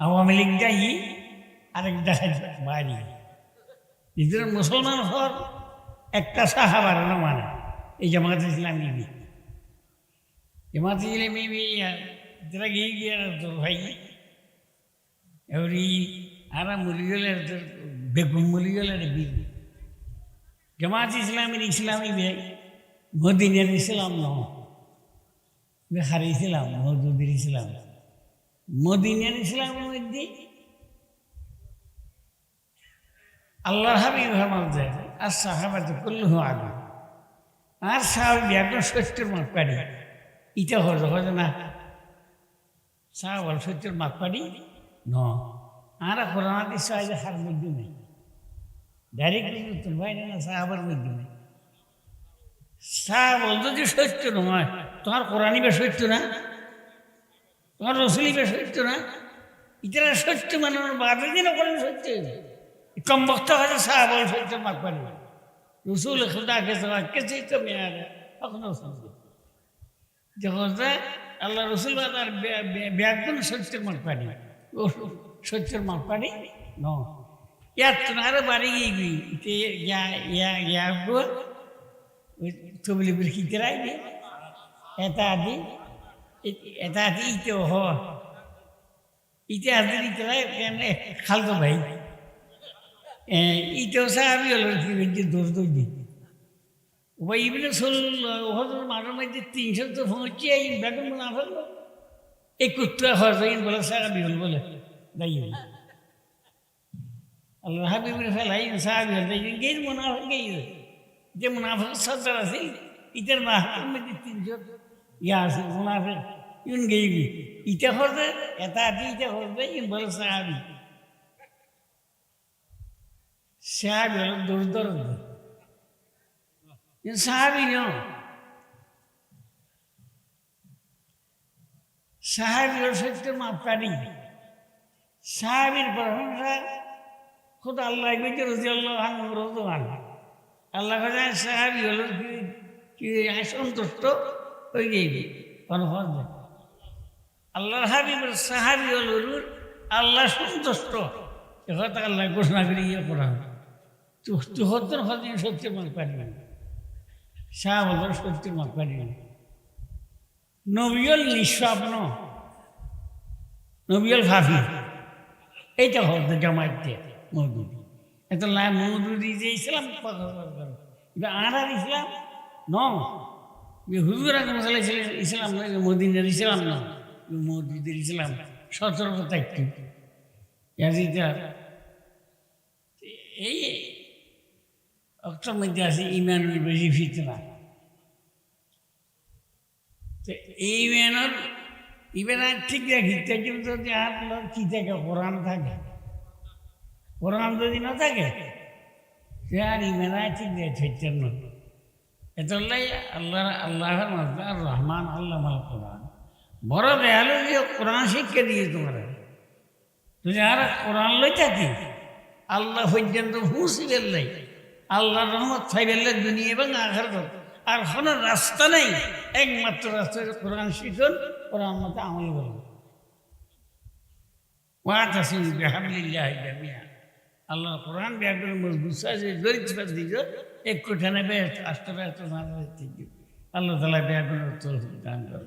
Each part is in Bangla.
আওয়ামী লীগ যাই আরেকটা বাড়ি নিজের মুসলমান হওয়ার একটা সাহাবার না মানে। এই জামাত ইসলামী জামাত ইসলামী যারা গিয়ে গিয়ে তোর ভাই এবারে আরা মরি গেলে তোর বেগুন মরি গেলে বীর জামাত ইসলামের ইসলামী বে মদিনের ইসলাম নয় হারিয়েছিলাম, মহদুদের ইসলাম। মদিনের ইসলামের মধ্যে আল্লাহর হাবিব হামাদ আর সাহাবাত কুল্লুহ আগে আর সাহাবি একদম সত্যের মাপ পারি ইটা হজ হজ না। সাহাবার সত্যের মাপ পারি ন। আর কোরআন দিস হার মধ্যে নেই। ডাইরেক্টলি উত্তর ভাই না সাহাবার মধ্যে নেই। সাহাবল যদি সত্য নয়। তোমার কোরআনই বা সত্য না। তোমার রসুলি বে সত্য না? ইতারা সত্য মানে বাদে দিন করেন সত্য কম বক্ত হয়তো সাহাবল সত্য মাক পারি রসুল খুদা কে সবা কেসে তো মেয়ার এখনও শুনছে যখন আল্লাহ রসুল তার ব্যাগুন সত্যের মাক পারি ও সত্যের মাক পারি ন। ইয়ার তোমার বাড়ি গিয়ে ইয়া ইয়া ইয়া kiraydi etadi etadi ite ho adiri kiray kene khaldo bhai ite osa abi holo ki binti dur dur di ওই ইবনে সোল হজর মাঠের মধ্যে তিনশো তো পৌঁছে এই বেতন না ফেলল এই কুত্রা হজইন বলে সারা বিহল বলে দাই আল্লাহ হাবিবের ফেলাই সাহাবি হল গেই মনে হয় গেই যে মুনাফিক সর্দার আছে। ইটার মাহাতের মধ্যে তিনশো ইয়া আছে ইউন গেইবি ইটা হরবে এটা আদি ইটা হরবে ইউন বলে সাহাবি সাহাবি হলো দুর্দর সাহাবি ন? সাহাবি হল সত্যের মাপকারী সাহাবির প্রশংসা খুদ আল্লাহ গেছে রোজি আল্লাহ রোজান আল্লাহ কাছে সাহাবি হলো কি সন্তুষ্ট। হয়ে গেবি অনুভব আল্লাহর হাবিবের সাহাবি হল আল্লাহ সন্তুষ্ট। হয়তো আল্লাহ ঘোষণা করে ইয়ে করা চুহত্তর হদিন সত্যের মাল পারবে শাহ হল সত্যের মাল পারবে নবিয়ল নিঃস্বপ্ন নবিয়ল ভাবি এইটা হতো জামাইতে মজুরি এত লাভ মৌদুদি যে ইসলাম এবার আর আর ইসলাম ন হুজুর মশালা ছিলেন ইসলাম মদিনের ইসলাম ন। মৌদুদের ইসলাম সতর্কতা একটু এই অক্টোর মধ্যে আছে ইমানুর বেশি ফিতনা তো এই ইমানের ইমান ঠিক রাখি যদি আর কি থাকে কোরআন থাকে। কোরআন যদি না থাকে, সে আর ইমেনা ঠিক দিয়ে ঠেকছেন না। এতলাই আল্লাহ, আল্লাহর আর রহমান আল্লাহ মাল কোরআন। বড় দয়ালু দিয়ে কোরআন শিক্ষা দিয়ে তোমার। তুমি আর কোরআন লই থাকি আল্লাহ পর্যন্ত হুঁসি বেললাই আল্লাহ রহমত ছাই বেললে দুনিয়া এবং আঘার আর কোনো রাস্তা নেই। একমাত্র রাস্তা কোরআন শিখুন, কোরআন মতো আমল করুন ওয়াত আসুন বেহাবিল্লাহ জামিয়া আল্লাহ কোরআন ব্যাকরণ মজবুত আছে জরিত দিজ এক কোঠানে ব্যস্ত, আসতে ব্যস্ত আল্লাহ তালা ব্যাকরণ দান করে।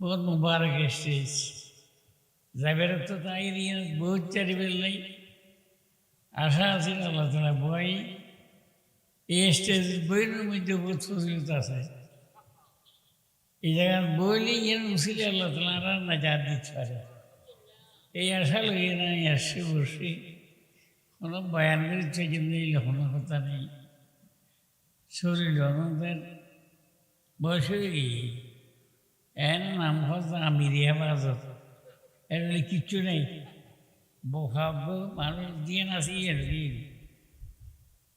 বহুত মুবারক স্টেজ যাবের তো তাই দিয়ে বহুত চারিবেল নাই আশা আছে আল্লাহ তালা বই এই স্টেজ বইয়ের মধ্যে বহুত ফসিলত আছে। এই জায়গায় বইলে ইয়ে মুসিলে আল্লাহ তালা না যা দিতে পারে। এই আশা লইয়ে না আসছে বসে। কোনো বয়ানের থেকে নেই কোনো কথা নেই। শরীর আমাদের বয়স হয়ে গিয়ে এর নাম হচ্ছে আমিরিয়া বাজত এর বলে কিচ্ছু নেই। বহাব মানুষ দিয়ে নাচি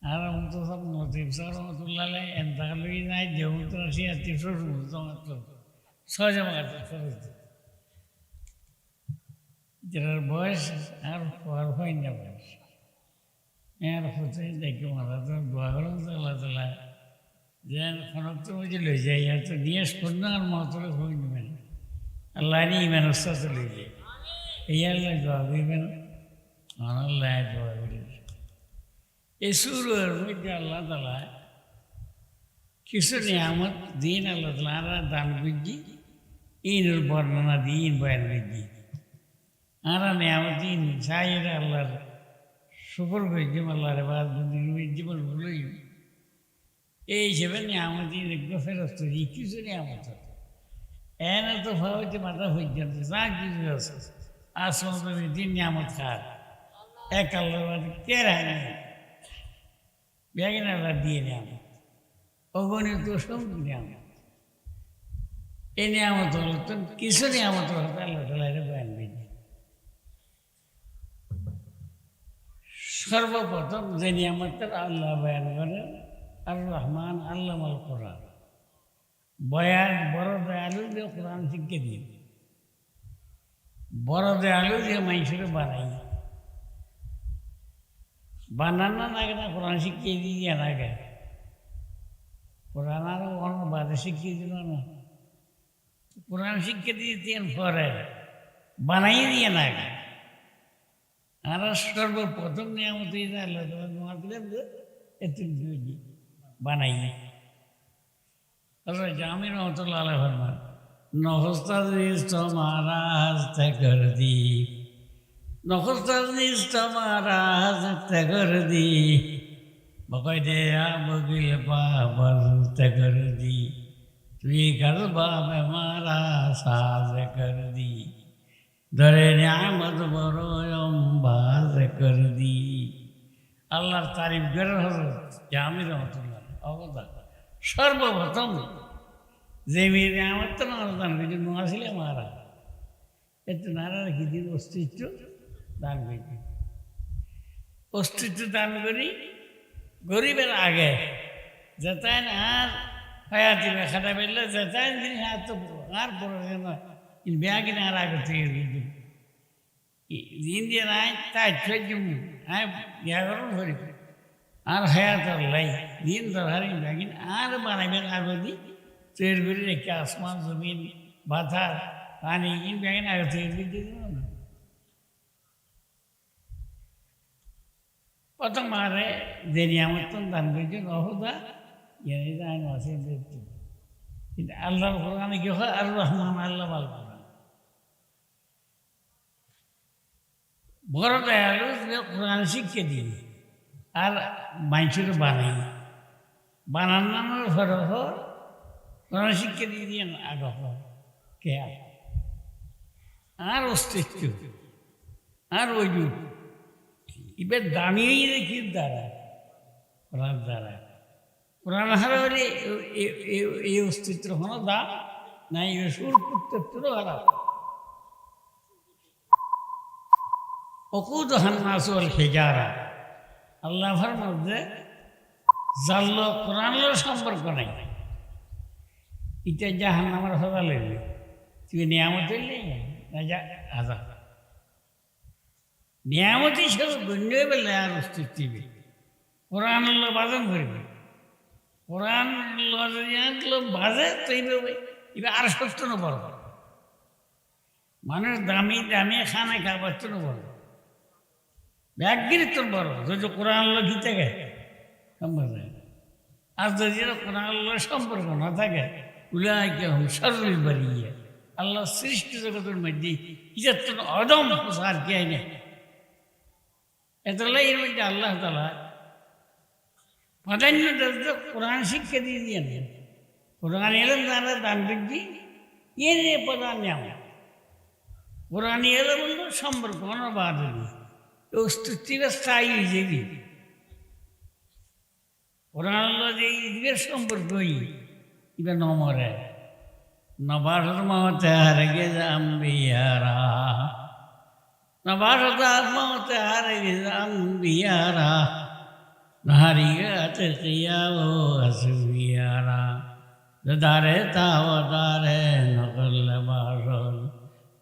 আর তো সব নতিব সর রহমতুল্লাহ এন্তাকালই নাই দেহুত আসি আত্মীয় শ্বশুর মাত্র। সহজে মাত্র যেটার বয়স আর পর হয় না বয়স। এর হতে দেখি মারা তো দোয়া করুন তো যে খনক মধ্যে লই যাই, আর তো নিয়ে শূন্য আর মতলে হই নেবেন আল্লাহ নিয়ে ইমান লই যাই। এই আল্লাহ দোয়া দিবেন আল্লাহ দোয়া দিবেন এই সুরের মধ্যে আল্লাহ তালা কিছু দিন আল্লাহ তালা দান বুঝি ইনুর বর্ণনা দিয়ে ইন বয়ান বুঝি আর নিয়ামত ইন সাইয়ের আল্লাহর শুকর করছি আল্লাহর বাদ জীবন ভুলই। এই হিসেবে নিয়ামত ইন ফেরত কিছু নিয়ামত এনে তো হচ্ছে মাথা পর্যন্ত যা কিছু আছে, আসল তুমি তিন নিয়ামত খার এক আল্লাহ কে রাখে বেগিন আল্লাহ দিয়ে নিয়ামত, অগণিত সব নিয়ামত। এই নিয়ামত হলো তো কিছু নিয়ামত হলো আল্লাহ তালা বয়ান বেঁধে। সর্বপ্রথম যে নিয়ামতটা আল্লাহ বয়ান করেন আর রহমান আল্লাহ আল কোরআন। বয়ান, বড় দয়ালু যে কোরআন শিখে দিয়ে বড় দয়ালু যে মানুষের বানাই বানানো না কোরআন শিখিয়ে দিয়ে নাগে কোরআন আরও অন্য বাদে শিখিয়ে দিল না। কোরআন শিক্ষা দিতেন পরে বানাই দিয়ে নাগে আর সর্বপ্রথম নিয়ামত আল্লাহ তোমার দিলেন এত বানাই জামির রহমতুল্লাহ আলহ ফরমান নখস্তাদিস তোমারা হাসতে কর দি নখস্তাদিস তোমারা হাসতে কর দি বকই দে বগিল পা বলতে কর দি তুই গরবা মে মারা সাজ কর দি দরে নিয়ামত বড় বাজ কর দি। আল্লাহর তারিফ করে হজরত জামির রহমতুল্লাহ অবদান। সর্বপ্রথম যে মেয়ে আমার তো দান করেছে নোয়াছিলে মারা। একটু নারা রেখে অস্তিত্ব দান করি অস্তিত্ব দান করি গরিবের আগে। যেতাই না আর হয়াতি খাটা বেরলে যেতাই দিন আর তো আর পড়ে নয় ব্যাগিনে আর আগে থেকে দিন দিন দিয়ে নাই তাই চোদ্দ হ্যাঁ ব্যাগরও ধরি আর হায়াতর লাই দিন দরহারি ব্যাগিন আর বানাবেন আগদি তৈরি করে রেখে আসমান জমিন বাধা পানি ইন ব্যাগিন আগে তৈরি করে দিয়ে না প্রথম মারে দেরি আমার তো দান করেছেন অহুদা জেনে দান আছে দেখতে কিন্তু আল্লাহর কোরআনে কি হয় আর রহমান আল্লাহ আল কোরআন বড় দয়ালু কোরআন শিক্ষা দিয়ে আর মানুষের বানাই। বানানোর ঘর হর কোরআন শিক্ষা দিয়ে দিয়ে আগ কে আর? অস্তিত্ব। আর অজুত এবার দামিয়েই রেখি দ্বারা? কোরআন দ্বারা। কোরআন হারা হলে এই অস্তিত্ব কোনো দাম নাই। সুর পুত্রেরও হারা। অকুদ হান্নাসুল হেজারা আল্লাহর মধ্যে জাল্ল কোরআনলোর সম্পর্ক নাই। এটা জাহান আমার সদা লাগবে তুই নিয়ামত যা, আজা। নিয়ামতি সব গণ্য বেলে আর অস্তিত্ব কোরআন বাজন করবে। কোরআন বাজে তৈরি এবার আর সত্য না মানুষ দামি দামি খানা খাবার তো না ব্যাগির তোর বড়। যদি কোরআন গীতে গে সম্পর্ক আর যদি কোরআন সম্পর্ক না থাকে, উলাইকে হম সরল বাড়িয়ে আল্লাহ সৃষ্টি জগতের মধ্যে ইজার তো অদম প্রসার কে নেই এতলাই এর মধ্যে আল্লাহ তালা প্রাধান্য তো কোরআন শিক্ষা দিয়ে দিয়ে দেন। কোরআন এলেন তারা দান বৃদ্ধি এ নিয়ে প্রধান নেওয়া কোরআন এলো বলল সম্পর্ক অনবাদ অস্তিত্বটা স্থায়ী হিসেবে কোরআন যে ঈদের সম্পর্কই এটা নমরে হারে জাম্বিয়ারা হারে জাম্বিয়ারা নারী গাতে ও আসবিয়ারা দারে তাও দারে নকল বাসন।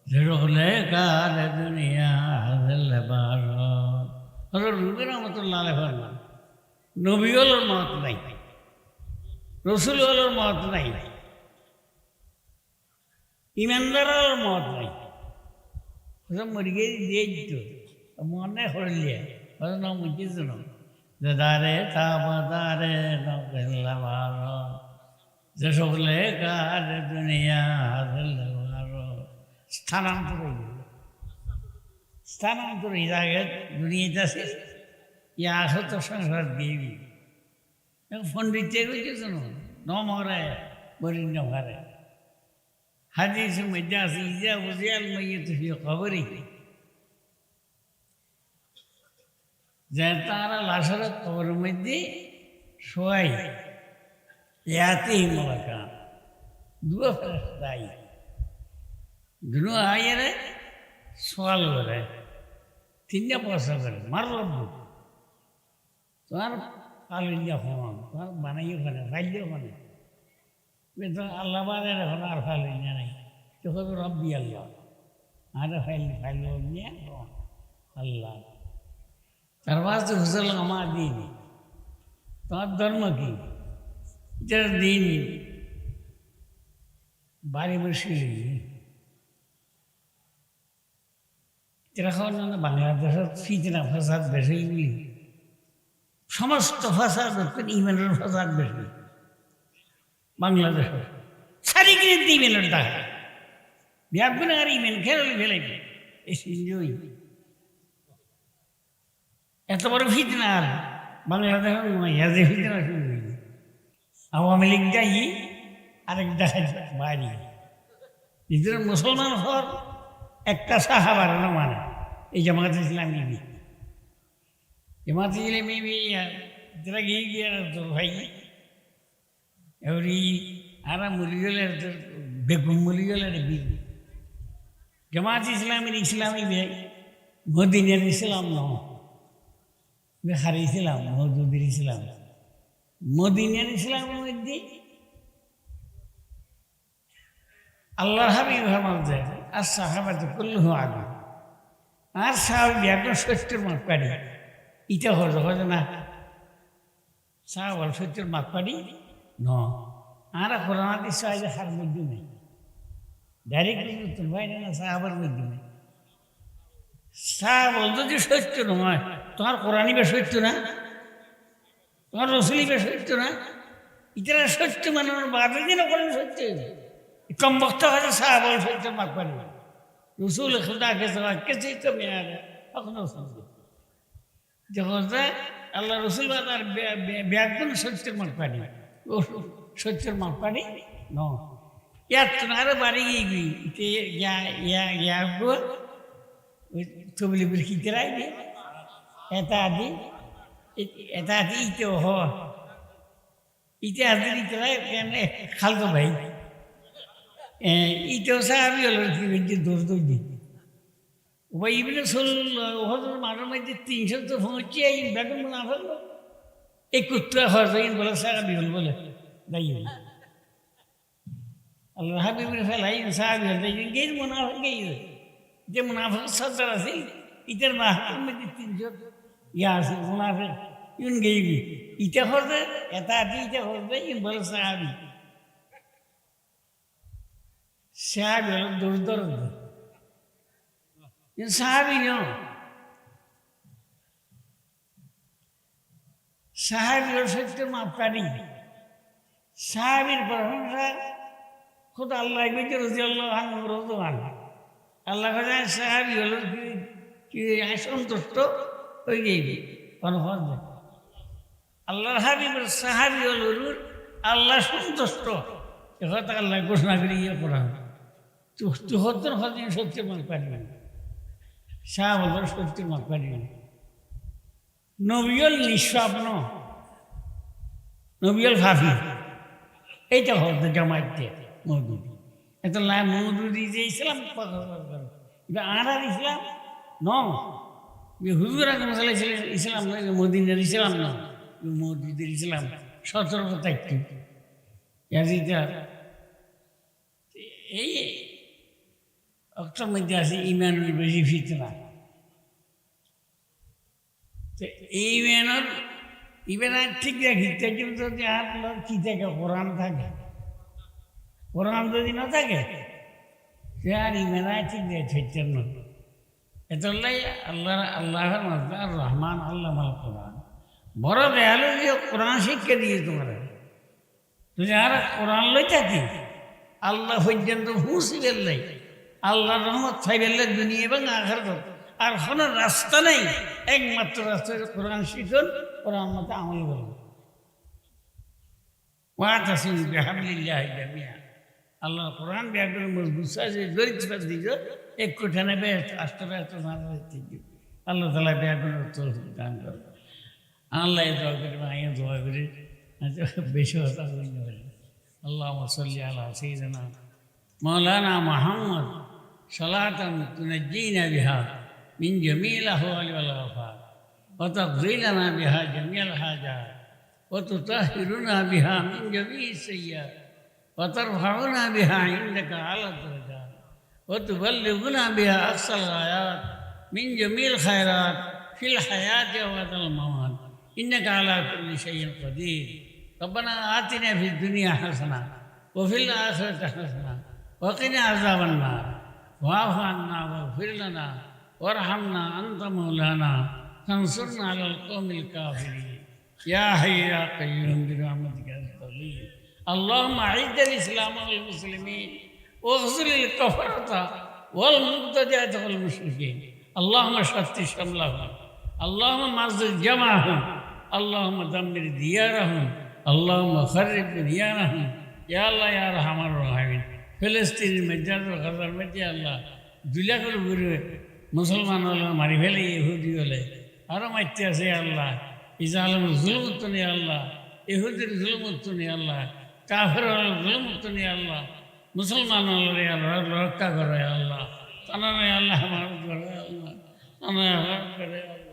ঝুড়লে কার দুনিয়া হাজল বাসন। হলো রুবির রহমতুল্লাহ ফরমান নবী হলোর মত নাই। রসুল হলোর মত নাই। ইমানদার হলোর মত নাই। ওসব মুরগি দিয়ে দিত। মনে হরলিয়া ওর নাম বুঝিস না। দাদারে তাবাদারে ভালো যে সকলে কার দুনিয়া ভালো স্থানান্তর গেল স্থানান্তর হয়ে আগে দুনিয়াতে আছে ইয়া তো সংসার দিবি। পণ্ডিত কইতেছে ন মরে বরিণ্য ঘরে হাদিস মধ্যে আছে, ইজা বুঝিয়াল মাইয়ত ফি কবরি। যে তারা লাশের কবর মধ্যে শোয়াই ইয়াতেই মলাকা, দুয়া ফেরস্তাই দুনো আইয়ারে সোয়াল করে তিনটা পয়সা করে মার রব্বু তোমার কালিয়া ফোন তোমার বানাইও ওখানে ফাইলিও ওখানে কিন্তু আল্লাহ বাদে এখন আর ফাইল নাই। তো হবে রব্বি আল্লাহ। আর ফাইল ফাইল নিয়ে আল্লাহ। তার বাস হুসল আমার দিন। তোমার ধর্ম কি? এটার দিন। বাড়ি বসে এরকম বাংলাদেশের ফিতনা ফাসাদ বেশি বলি সমস্ত ফাসাদ ইমেনের ফাসাদ বেশি। বাংলাদেশের সারিগিরি ইমেনের দেখা ব্যাপন আর ইমেন খেলে ফেলে এই সিঞ্জই এত বড় ফিতনা আর। বাংলাদেশের ইয়াজে ফিতনা শুরু আওয়ামী লীগ যাই, আরেক দেখা বাড়ি। নিজের মুসলমান হওয়ার একটা সাহাবার মানে? এই জামাত ইসলামী জামাত ইসলামী যারা গিয়ে গিয়ে তোর ভাই এবারে আর মরি গেলে বেগুন মরি গেলে বিল জামাত ইসলামের ইসলামী ভাই মদিনের ইসলাম ন। হারিয়েছিলাম মহদুদ্দিন ইসলাম। মদিনের ইসলামের মধ্যে আল্লাহ হাবিব হামাল আর সাহাবাত কুল্লুহ আগে আর সাহাবি একদম সত্যের মাপ পারি ইটা হজ হজ না সাহাবাল সত্যের মাপ পারি ন আর কোরআন দিস হার মধ্যে নেই। ডাইরেক্ট তোর ভাই না সাহাবার মধ্যে নেই। সাহাবল যদি সত্য নয়, তোমার কোরআনই বে সত্য না, তোমার রসুলি বে সত্য না। ইতারা সত্য মানানোর বাদে দিন করেন সত্য কম বক্তা হয়তো সাহাবল সত্য মাপ পারি রসুল খুদা কে সবাই কেসে কমে আর এখনও শুনছে যখন আল্লাহ রসুল তার ব্যাগুন সত্যের মাপ পানি। সত্যের মাপ পানি? ন। ইয়ার তোমার বাড়ি গিয়ে ইয়া ইয়া ইয়া গো তবলি বিরকি করাই দি এটা আদি এটা আদি ইতে হ। ইতে আদি ইতে খালতো ভাই। ইতেও সাহাবি হলো কি দৌড় দৌড় দি ওই ইবনে সোল হজর মাঝে মধ্যে তিনশো তো পৌঁছে এই বেগম না ফেলল এই কুত্তা হজইন বলে সাহাবি হল বলে দাই আল্লাহ হাবিবের ফেলাই সাহাবি হল দাই গেই মুনাফা গেই যে মুনাফা সর্দার আছে ইটার মাহাতের মধ্যে তিনশো ইয়া আছে মুনাফা ইউন গেইবি ইটা হরদে এটা আদি ইটা হরদে ইন বলে সাহাবি সাহাবি হল দৌড় দৌড় ইন সাহাবি ন সাহাবি হল সত্যের মাপকারী সাহাবির প্রশংসা খুদ আল্লাহ কইতে রজি আল্লাহ হান রোজান আল্লাহ কাছে সাহাবি হল কি সন্তুষ্ট হয়ে গেবি অনুভব আল্লাহ হাবিবের সাহাবি হল আল্লাহ সন্তুষ্ট কথা আল্লাহ ঘোষণা করে ইয়ে করা চুহত্তর হদিন সত্যের মাপ পারবেন শাহ হল সত্যের মাপ পারবেন নবিয়ল নিঃস্বপ্ন নবিয়ল ভাবি এইটা হতো জামাইতে মৌদুদি। এত লাই মৌদুদি যে ইসলাম এবার আর ইসলাম ন। হুজুর আগে মশালা ইসলাম নয় মদিনের ইসলাম ন। মৌদুদের ইসলাম সতর্কতা একটু এই অক্টোর মধ্যে আছে ইমানুল বেশি ফিতনা তো এই ইমানের ইমান ঠিক রাখি যদি লোক কি থাকে কোরআন থাকে কোরআন যদি না থাকে সে আর ইমান ঠিক দেয় ছৈতন্য এতলাই আল্লাহ আল্লাহর মধ্যে রহমান আল্লাহ কোরআন বড় দয়ালু যে কোরআন শিক্ষা দিয়ে তোমার তুই আর কোরআন লই থাকি আল্লাহ পর্যন্ত হুঁসি বেললাই আল্লাহ রহমত ছাই বেললে দুনিয়া এবং আঘার আর কোনো রাস্তা নেই, একমাত্র রাস্তা কোরআন শিখুন কোরআন মতো আমল করুন ওয়াতাসিম বিহামলিল্লাহ জামিয়া আল্লাহ কোরআন ব্যাকরণ মজবুত আছে দরিদ্র দিজ এক কোঠানে বেশ আষ্টে ব্যস্ত আল্লাহ তালা ব্যাকরণ দান করে আল্লাহ দোয়া করে আইয়া দোয়া করে। বেশি কথা বলি না। আল্লাহ আলা সঈদনা মৌলানা মোহাম্মদ। صلاة تنجينا بها من جميع الأهوال والآفات وتقضي لنا بها جميع الحاجات وتطهرنا بها من جميع السيئات وترفعنا بها عندك على الدرجات وتبلغنا بها أقصى الغايات من جميع الخيرات في الحياة وبعد الممات. إنك على كل شيء قدير. ربنا آتنا في الدنيا حسنة وفي الآخرة حسنة وقنا عذاب النار. واعف عنا واغفر لنا وارحمنا أنت مولانا فانصرنا على القوم الكافرين. يا حي يا قيوم برحمتك أستغيث اللهم أعز الإسلام والمسلمين واغفر الكفرة والمبتدعة والمشركين. اللهم شتت شملهم اللهم مزق جمعهم اللهم دمر ديارهم اللهم خرب بنيانهم يا الله يا أرحم الراحمين. ফিলিস্তিনের মেজাজ গাজার মধ্যে আল্লাহ দুলা করে ঘুরে মুসলমান হলে মারি ফেলে ইহুদি হলে আরও মারতে আছে আল্লাহ ইজা আলম জুলমুত্ত নেই আল্লাহ ইহুদির জুলমুত্ত নেই আল্লাহ কাফের হল জুলমুত্ত নেই আল্লাহ মুসলমান হলে আল্লাহ রক্ষা করে আল্লাহ তানারে আল্লাহ মারফ করে আল্লাহ তানারে মারফ করে আল্লাহ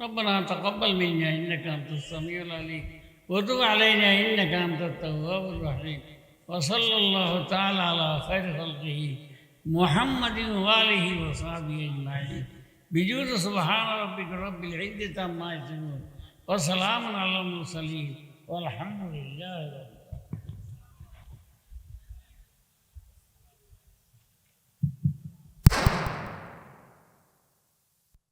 ربنا تقبل منا انك انت السميع العليم وتب علينا انك انت التواب الرحيم وصلى الله تعالى على خير خلقه محمد وآله وصحبه أجمعين. بجود سبحان ربك رب العزة عما يصفون. وسلام على المرسلين والحمد لله رب